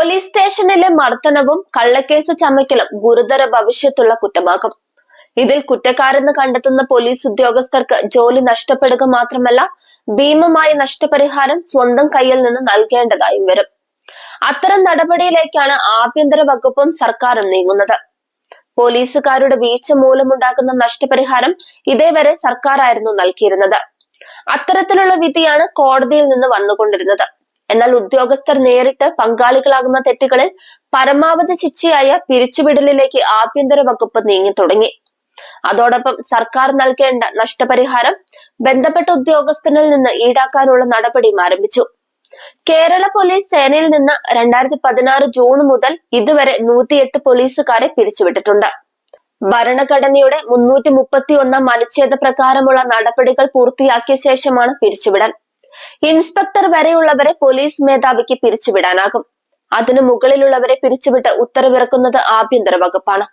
Police സ്റ്റേഷനിലെ മർദ്ദനവും കള്ളക്കേസ് ചമയ്ക്കലും ഗുരുതര ഭവിഷ്യത്തുള്ള കുറ്റമാകും. ഇതിൽ കുറ്റക്കാരെന്ന് കണ്ടെത്തുന്ന പോലീസ് ഉദ്യോഗസ്ഥർക്ക് ജോലി നഷ്ടപ്പെടുക മാത്രമല്ല ഭീമമായ നഷ്ടപരിഹാരം സ്വന്തം കയ്യിൽ നിന്ന് നൽകേണ്ടതായും വരും. അത്തരം നടപടിയിലേക്കാണ് ആഭ്യന്തര വകുപ്പും സർക്കാരും നീങ്ങുന്നത്. പോലീസുകാരുടെ വീഴ്ച മൂലമുണ്ടാകുന്ന നഷ്ടപരിഹാരം ഇതേവരെ സർക്കാരായിരുന്നു നൽകിയിരുന്നത്. അത്തരത്തിലുള്ള വിധിയാണ് കോടതിയിൽ നിന്ന് വന്നുകൊണ്ടിരുന്നത്. എന്നാൽ ഉദ്യോഗസ്ഥർ നേരിട്ട് പങ്കാളികളാകുന്ന തെറ്റുകളിൽ പരമാവധി ശിക്ഷയായ പിരിച്ചുവിടലിലേക്ക് ആഭ്യന്തര വകുപ്പ് നീങ്ങി തുടങ്ങി. അതോടൊപ്പം സർക്കാർ നൽകേണ്ട നഷ്ടപരിഹാരം ബന്ധപ്പെട്ട ഉദ്യോഗസ്ഥനിൽ നിന്ന് ഈടാക്കാനുള്ള നടപടിയും ആരംഭിച്ചു. കേരള പോലീസ് സേനയിൽ നിന്ന് രണ്ടായിരത്തി പതിനാറ് ജൂൺ മുതൽ ഇതുവരെ നൂറ്റിയെട്ട് പോലീസുകാരെ പിരിച്ചുവിട്ടിട്ടുണ്ട്. ഭരണഘടനയുടെ മുന്നൂറ്റി മുപ്പത്തി ഒന്നാം അനുച്ഛേദ പ്രകാരമുള്ള നടപടികൾ പൂർത്തിയാക്കിയ ശേഷമാണ് പിരിച്ചുവിടൽ. ഇൻസ്പെക്ടർ വരെയുള്ളവരെ പോലീസ് മേധാവിക്ക് പിരിച്ചുവിടാനാകും. അതിനു മുകളിലുള്ളവരെ പിരിച്ചുവിട്ട് ഉത്തരവിറക്കുന്നത് ആഭ്യന്തര വകുപ്പാണ്.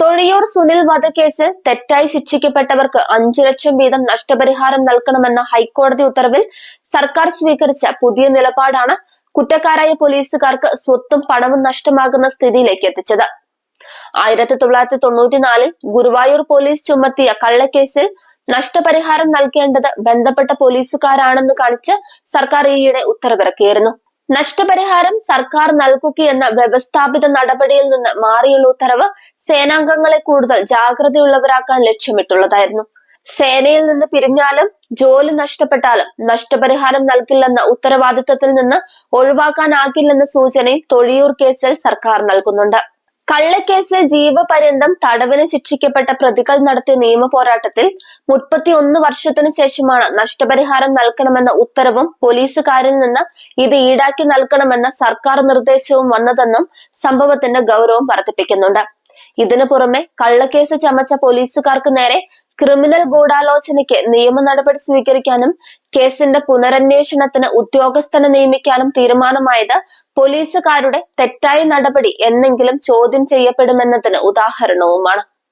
തൊഴിയൂർ സുനിൽ വധക്കേസിൽ തെറ്റായി ശിക്ഷിക്കപ്പെട്ടവർക്ക് അഞ്ചു ലക്ഷം വീതം നഷ്ടപരിഹാരം നൽകണമെന്ന ഹൈക്കോടതി ഉത്തരവിൽ സർക്കാർ സ്വീകരിച്ച പുതിയ നിലപാടാണ് കുറ്റക്കാരായ പോലീസുകാർക്ക് സ്വത്തും പണവും നഷ്ടമാകുന്ന സ്ഥിതിയിലേക്ക് എത്തിച്ചത്. ആയിരത്തി തൊള്ളായിരത്തി തൊണ്ണൂറ്റിനാലിൽ ഗുരുവായൂർ പോലീസ് ചുമത്തിയ കള്ളക്കേസിൽ നഷ്ടപരിഹാരം നൽകേണ്ടത് ബന്ധപ്പെട്ട പോലീസുകാരാണെന്ന് കാണിച്ച് സർക്കാർ ഈയിടെ ഉത്തരവിറക്കിയിരുന്നു. നഷ്ടപരിഹാരം സർക്കാർ നൽകുകയെന്ന വ്യവസ്ഥാപിത നടപടിയിൽ നിന്ന് മാറിയുള്ള ഉത്തരവ് സേനാംഗങ്ങളെ കൂടുതൽ ജാഗ്രതയുള്ളവരാക്കാൻ ലക്ഷ്യമിട്ടുള്ളതായിരുന്നു. സേനയിൽ നിന്ന് പിരിഞ്ഞാലും ജോലി നഷ്ടപ്പെട്ടാലും നഷ്ടപരിഹാരം നൽകില്ലെന്ന ഉത്തരവാദിത്തത്തിൽ നിന്ന് ഒഴിവാക്കാനാകില്ലെന്ന സൂചനയും തൊഴിയൂർ കേസിൽ സർക്കാർ നൽകുന്നുണ്ട്. കള്ളക്കേസിൽ ജീവപര്യന്തം തടവിന് ശിക്ഷിക്കപ്പെട്ട പ്രതികൾ നടത്തിയ നിയമ പോരാട്ടത്തിൽ മുപ്പത്തിയൊന്ന് വർഷത്തിന് ശേഷമാണ് നഷ്ടപരിഹാരം നൽകണമെന്ന ഉത്തരവും പോലീസുകാരിൽ നിന്ന് ഇത് ഈടാക്കി നൽകണമെന്ന സർക്കാർ നിർദ്ദേശവും വന്നതെന്നും സംഭവത്തിന്റെ ഗൗരവം വർദ്ധിപ്പിക്കുന്നുണ്ട്. ഇതിനു പുറമെ കള്ളക്കേസ് ചമച്ച പോലീസുകാർക്ക് നേരെ ക്രിമിനൽ ഗൂഢാലോചനയ്ക്ക് നിയമ നടപടി സ്വീകരിക്കാനും കേസിന്റെ പുനരന്വേഷണത്തിന് ഉദ്യോഗസ്ഥനെ നിയമിക്കാനും തീരുമാനമായത് പോലീസുകാരുടെ തെറ്റായ നടപടി എന്നെങ്കിലും ചോദ്യം ചെയ്യപ്പെടുമെന്നതിന് ഉദാഹരണവുമാണ്.